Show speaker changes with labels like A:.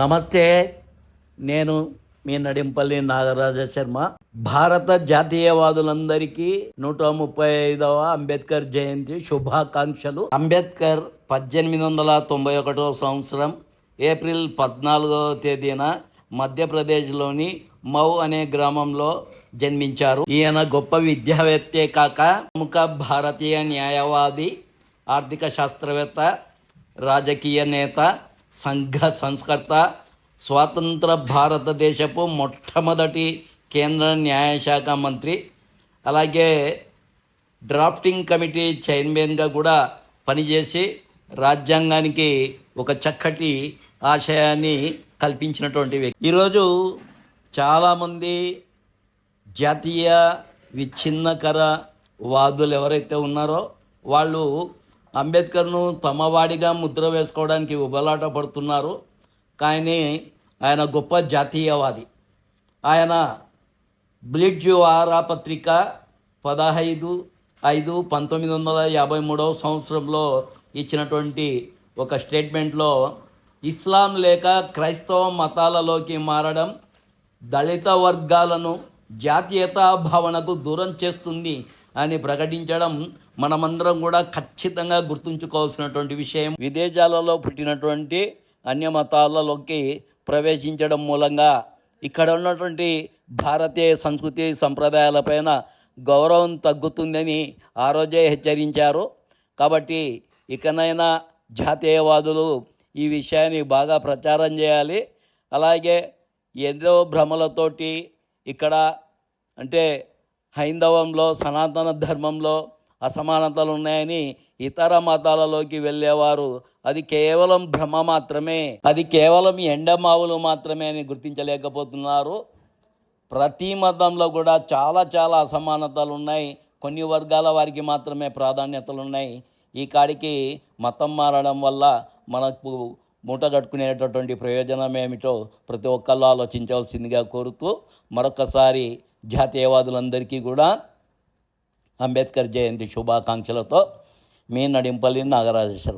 A: నమస్తే నేను మీ నడింపల్లి నాగరాజ శర్మ భారత జాతీయవాదులందరికీ నూట ముప్పై ఐదవ అంబేద్కర్ జయంతి శుభాకాంక్షలు. అంబేద్కర్ పద్దెనిమిది వందల తొంభై ఒకటవ సంవత్సరం ఏప్రిల్ పద్నాలుగవ తేదీన మధ్యప్రదేశ్లోని మౌ అనే గ్రామంలో జన్మించారు. ఈయన గొప్ప విద్యావేత్తే కాక ప్రముఖ భారతీయ న్యాయవాది ఆర్థిక శాస్త్రవేత్త రాజకీయ నేత సంఘ సంస్కర్త స్వాతంత్ర భారతదేశపు మొట్టమొదటి కేంద్ర న్యాయశాఖ మంత్రి అలాగే డ్రాఫ్టింగ్ కమిటీ చైర్మన్గా కూడా పనిచేసి రాజ్యాంగానికి ఒక చక్కటి ఆశయాన్ని కల్పించినటువంటి వ్యక్తి. ఈరోజు చాలామంది జాతీయ విచ్ఛిన్నకర వాదులు ఎవరైతే ఉన్నారో వాళ్ళు అంబేద్కర్ను తమవాడిగా ముద్ర వేసుకోవడానికి ఉబలాట పడుతున్నారు. కానీ ఆయన గొప్ప జాతీయవాది. ఆయన బ్లిడ్జ్ వారాపత్రిక పదహైదు ఐదు పంతొమ్మిది వందల యాభై మూడవ సంవత్సరంలో ఇచ్చినటువంటి ఒక స్టేట్మెంట్లో ఇస్లాం లేక క్రైస్తవ మతాలలోకి మారడం దళిత వర్గాలను జాతీయతా భావనకు దూరం చేస్తుంది అని ప్రకటించడం మనమందరం కూడా ఖచ్చితంగా గుర్తుంచుకోవాల్సినటువంటి విషయం. విదేశాలలో పుట్టినటువంటి అన్య మతాలలోకి ప్రవేశించడం మూలంగా ఇక్కడ ఉన్నటువంటి భారతీయ సంస్కృతి సంప్రదాయాలపైన గౌరవం తగ్గుతుందని ఆ రోజే హెచ్చరించారు. కాబట్టి ఇకనైనా జాతీయవాదులు ఈ విషయాన్ని బాగా ప్రచారం చేయాలి. అలాగే ఏదో భ్రమలతోటి ఇక్కడ అంటే హైందవంలో సనాతన ధర్మంలో అసమానతలు ఉన్నాయని ఇతర మతాలలోకి వెళ్ళేవారు. అది కేవలం భ్రమ మాత్రమే. అది కేవలం ఎండమావులు మాత్రమే అని గుర్తించలేకపోతున్నారు. ప్రతి మతంలో కూడా చాలా చాలా అసమానతలు ఉన్నాయి. కొన్ని వర్గాల వారికి మాత్రమే ప్రాధాన్యతలు ఉన్నాయి. ఈ కాడికి మతం మారడం వల్ల మనకు మూట కట్టుకునేటటువంటి ప్రయోజనం ఏమిటో ప్రతి ఒక్కళ్ళు ఆలోచించవలసిందిగా కోరుతూ మరొకసారి జాతీయవాదులందరికీ కూడా అంబేద్కర్ జయంతి శుభాకాంక్షలతో మీ నడింపల్లి నాగరాజేశ్వర